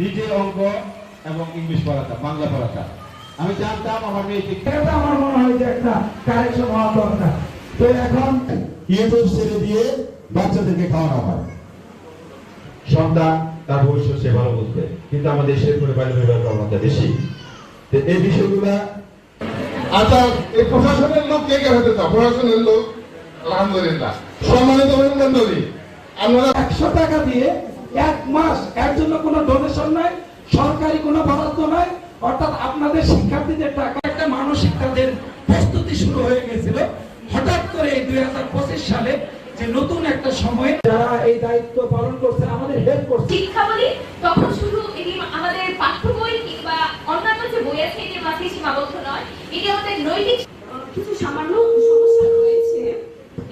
নিজে অঙ্ক এবং ইংলিশ পড়াতাম বাংলা পড়াতাম আমি জানতাম আমার মেয়েকে এটা আমার মনে হয় যে একটা কারেকশন হওয়া দরকার। তো এখন ইউটিউব ছেড়ে দিয়ে বাচ্চাদেরকে খাওয়ানো হয়। সন্তান তার ভবিষ্যৎ সে ভালো বুঝবে কিন্তু আমাদের দেশের করে বাইরে বেরোবার প্রবণতা বেশি। তো এই বিষয়গুলা আচ্ছা এই প্রশাসনের লোক কে কে হতে চাও? প্রশাসনের লোক আলহামদুলিল্লাহ। সম্মানিত মন্ডলী আমরা একশো টাকা দিয়ে এক মাস এর জন্য কোনো ডোনেশন নাই সরকারি কোনো বরাদ্দ নাই। অর্থাৎ আপনাদের শিক্ষার্থীদের টাকা একটা মানসিক তাদের প্রস্তুতি শুরু হয়ে গেছিল। হঠাৎ করে এই দুই হাজার পঁচিশ সালে যে নতুন একটা সময় যারা এই দায়িত্ব পালন করছেন আমাদের হেল্প করছে। শিক্ষা বলি তখন শুধু এটি আমাদের পাঠ্য বই কিংবা অন্যান্য যে বই আছে এটির মাঝে সীমাবদ্ধ নয় এটি আমাদের নৈতিক কিছু সামান্য সমস্যা রয়েছে।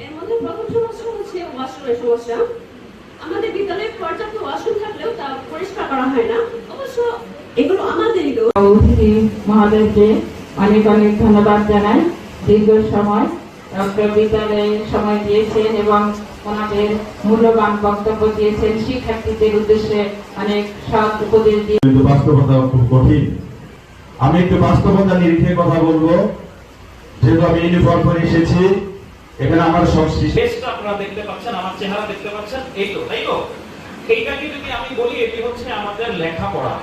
এর মধ্যে প্রথম সমস্যা হচ্ছে ওয়াশরুমের সমস্যা। আমাদের বিদ্যালয়ে পর্যাপ্ত ওয়াশরুম থাকলেও তা পরিষ্কার করা হয় না। অবশ্য এগুলো আমাদেরই দোষ অতিথি মহাদেবকে অনেক অনেক ধন্যবাদ জানাই। দীর্ঘ সময় ডক্টর বিদ্যালয়ে সময় দিয়েছেন এবং ওনাদের মূল্যবান বক্তব্য দিয়েছেন। শিক্ষার্থীদের উদ্দেশ্যে অনেক সৎ উপদেশ দিয়ে বাস্তবতা খুব কঠিন। আমি একটু বাস্তবতা নিরিখে কথা বলব। যেহেতু আমি ইউনিফর্ম পরে এসেছি এখানে আমার সব ফেসটা আপনারা দেখতে পাচ্ছেন, আমার চেহারা দেখতে পাচ্ছেন। এই তো, তাই তো? এইটাকে যদি আমি বলি, এটি হচ্ছে আমাদের লেখাপড়া।